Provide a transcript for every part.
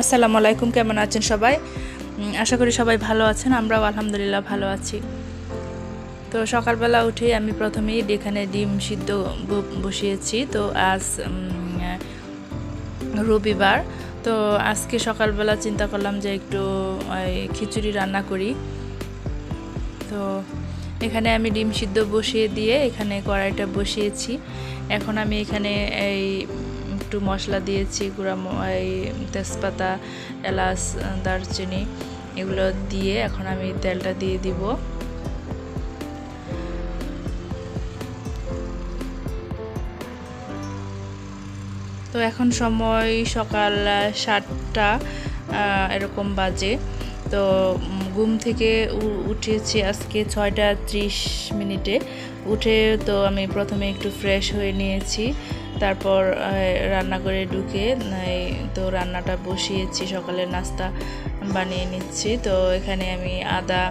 আসসালামু আলাইকুম, কেমন আছেন সবাই? আশা করি সবাই ভালো আছেন, আমরাও আলহামদুলিল্লাহ ভালো আছি। তো সকালবেলা উঠে আমি প্রথমেই এখানে ডিম সিদ্ধ বসিয়েছি। তো আজ রবিবার। তো আজকে সকালবেলা চিন্তা করলাম যে একটু খিচুড়ি রান্না করি। তো এখানে আমি ডিম সিদ্ধ বসিয়ে দিয়ে এখানে কড়াইটা বসিয়েছি। এখন আমি এখানে এই একটু মশলা দিয়েছি, গুঁড়া এই তেজপাতা, এলাচ দারচিনি, এগুলো দিয়ে এখন আমি তেলটা দিয়ে দিব। তো এখন সময় সকাল সাতটা এরকম বাজে। তো ঘুম থেকে উঠেছি আজকে ছয়টা ত্রিশ মিনিটে। উঠে তো আমি প্রথমে একটু ফ্রেশ হয়ে নিয়েছি। তারপর রান্নাঘরে ঢুকে তো রান্নাটা বসিয়েছি সকালের নাস্তা বানিয়ে নিচ্ছি। তো এখানে আমি আদা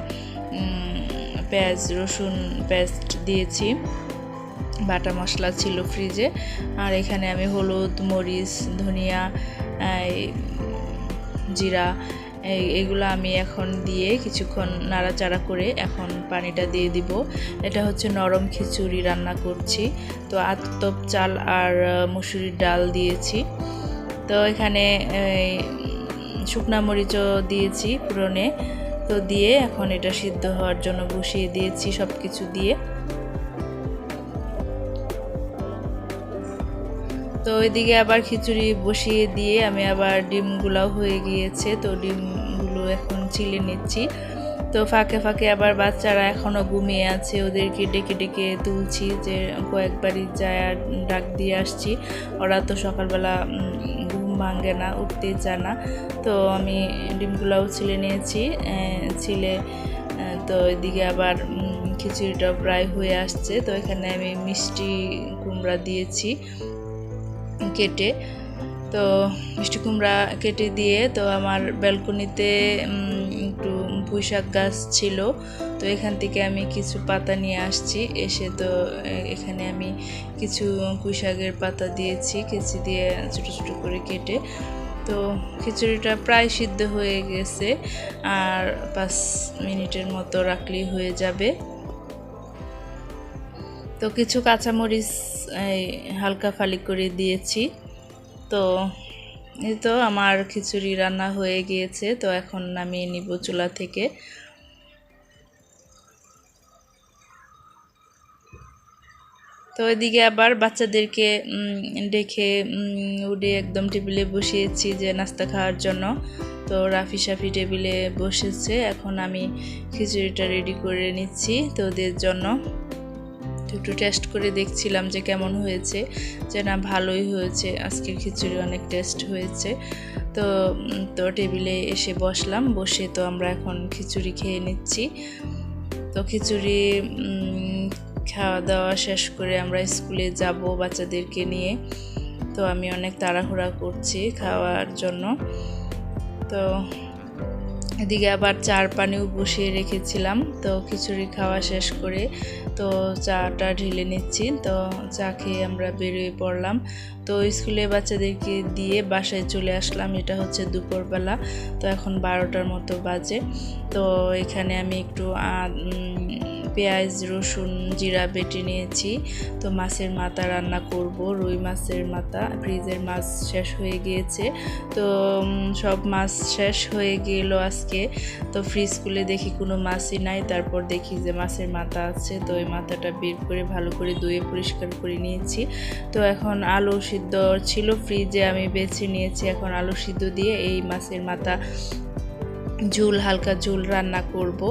পেঁয়াজ, রসুন পেস্ট দিয়েছি। বাটা মশলা ছিল ফ্রিজে। আর এখানে আমি হলুদ, মরিচ, ধনিয়া জিরা এগুলো আমি এখন দিয়ে কিছুক্ষণ নাড়াচাড়া করে এখন পানিটা দিয়ে দিব। এটা হচ্ছে নরম খিচুড়ি রান্না করছি। তো আতপ চাল আর মুসুরির ডাল দিয়েছি। তো এখানে শুকনা মরিচও দিয়েছি পুরনে তো দিয়ে এখন এটা সিদ্ধ হওয়ার জন্য বসিয়ে দিয়েছি সব কিছু দিয়ে। তো এদিকে আবার খিচুড়ি বসিয়ে দিয়ে আমি আবার ডিমগুলাও হয়ে গিয়েছে, তো ডিমগুলো এখন চিলে নিচ্ছি। তো ফাঁকে ফাঁকে আবার বাচ্চারা এখনও ঘুমিয়ে আছে, ওদেরকে ডেকে ডেকে তুলছি যে কয়েকবারই যায় ডাক দিয়ে আসছি। ওরা তো সকালবেলা ঘুম ভাঙে না, উঠতে চায় না। তো আমি ডিমগুলাও ছিলে নিয়েছি ছিলে তো এদিকে আবার খিচুড়িটা প্রায় হয়ে আসছে। তো এখানে আমি মিষ্টি কুমড়া দিয়েছি। কেটে, তো মিষ্টি কুমড়া কেটে দিয়ে, তো আমার ব্যালকনিতে একটু পুঁইশাক গাছ ছিল, তো এখান থেকে আমি কিছু পাতা নিয়ে আসছি। এসে তো এখানে আমি কিছু পুঁইশাকের পাতা দিয়েছি, কেচি দিয়ে ছোটো ছোটো করে কেটে। তো খিচুড়িটা প্রায় সিদ্ধ হয়ে গেছে, আর পাঁচ মিনিটের মতো রাখলেই হয়ে যাবে। তো কিছু কাঁচামরিচ, এই, হালকা ফালি করে দিয়েছি। তো এই তো আমার খিচুড়ি রান্না হয়ে গিয়েছে, তো এখন নামিয়ে নিব চুলা থেকে। তো এদিকে আবার বাচ্চাদেরকে ডেকে উঠে একদম টেবিলে বসিয়েছি যে নাস্তা খাওয়ার জন্য। তো রাফি সাফি টেবিলে বসেছে, এখন আমি খিচুড়িটা রেডি করে নিচ্ছি তো ওদের জন্য। একটু টেস্ট করে দেখছিলাম যে কেমন হয়েছে, যে না ভালোই হয়েছে, আজকের খিচুড়ি অনেক টেস্ট হয়েছে। তো তো টেবিলে এসে বসলাম, বসে তো আমরা এখন খিচুড়ি খেয়ে নিচ্ছি। তো খিচুড়ি খাওয়া দাওয়া শেষ করে আমরা স্কুলে যাব বাচ্চাদেরকে নিয়ে। তো আমি অনেক তাড়াহুড়া করছি খাওয়ার জন্য। তো এদিকে আবার চার পানিও বসিয়ে রেখেছিলাম, তো খিচুড়ি খাওয়া শেষ করে তো চাটা ঢেলে নিচ্ছি, তো চা খেয়ে আমরা বেরিয়ে পড়লাম। তো স্কুলে বাচ্চাদেরকে দিয়ে বাসায় চলে আসলাম, এটা হচ্ছে দুপুরবেলা, তো এখন বারোটার মতো বাজে। তো এখানে আমি একটু পেঁয়াজ, রসুন, জিরা বেটে নিয়েছি। তো মাছের মাথা রান্না করব, রুই মাছের মাথা, ফ্রিজের মাছ শেষ হয়ে গিয়েছে। তো সব মাছ শেষ হয়ে গেল আজকে। তো ফ্রিজ খুলে দেখি কোনো মাছই নাই, তারপর দেখি যে মাছের মাথা আছে। তো ওই মাথাটা বের করে ভালো করে ধুয়ে পরিষ্কার করে নিয়েছি। তো এখন আলু সিদ্ধ ছিল ফ্রিজে আমি বেছে নিয়েছি এখন আলু সিদ্ধ দিয়ে এই মাছের মাথা ঝোল, হালকা ঝোল রান্না করব।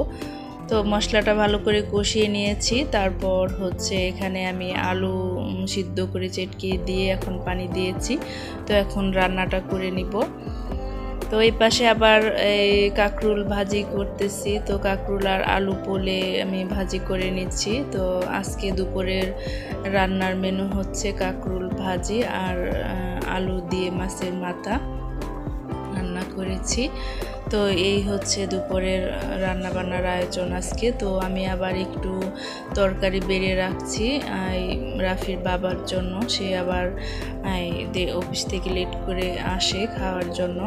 তো মশলাটা ভালো করে কষিয়ে নিয়েছি। তারপর হচ্ছে এখানে আমি আলু সিদ্ধ করে চেটকিয়ে দিয়ে এখন পানি দিয়েছি। তো এখন রান্নাটা করে নিব। তো এই পাশে আবার এই কাঁকরুল ভাজি করতেছি। তো কাঁকরুল আর আলু পোলে আমি ভাজি করে নিচ্ছি। তো আজকে দুপুরের রান্নার মেনু হচ্ছে কাঁকরুল ভাজি আর আলু দিয়ে মাছের মাথা রান্না করেছি। তো এই হচ্ছে দুপুরের রান্নাবান্নার আয়োজন আজকে। তো আমি আবার একটু তরকারি বেড়ে রাখছি রাফির বাবার জন্য। সে আবার অফিস থেকে লেট করে আসে খাওয়ার জন্য।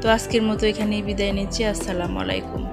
তো আজকের মতো এখানেই বিদায় নিচ্ছি। আসসালামু আলাইকুম।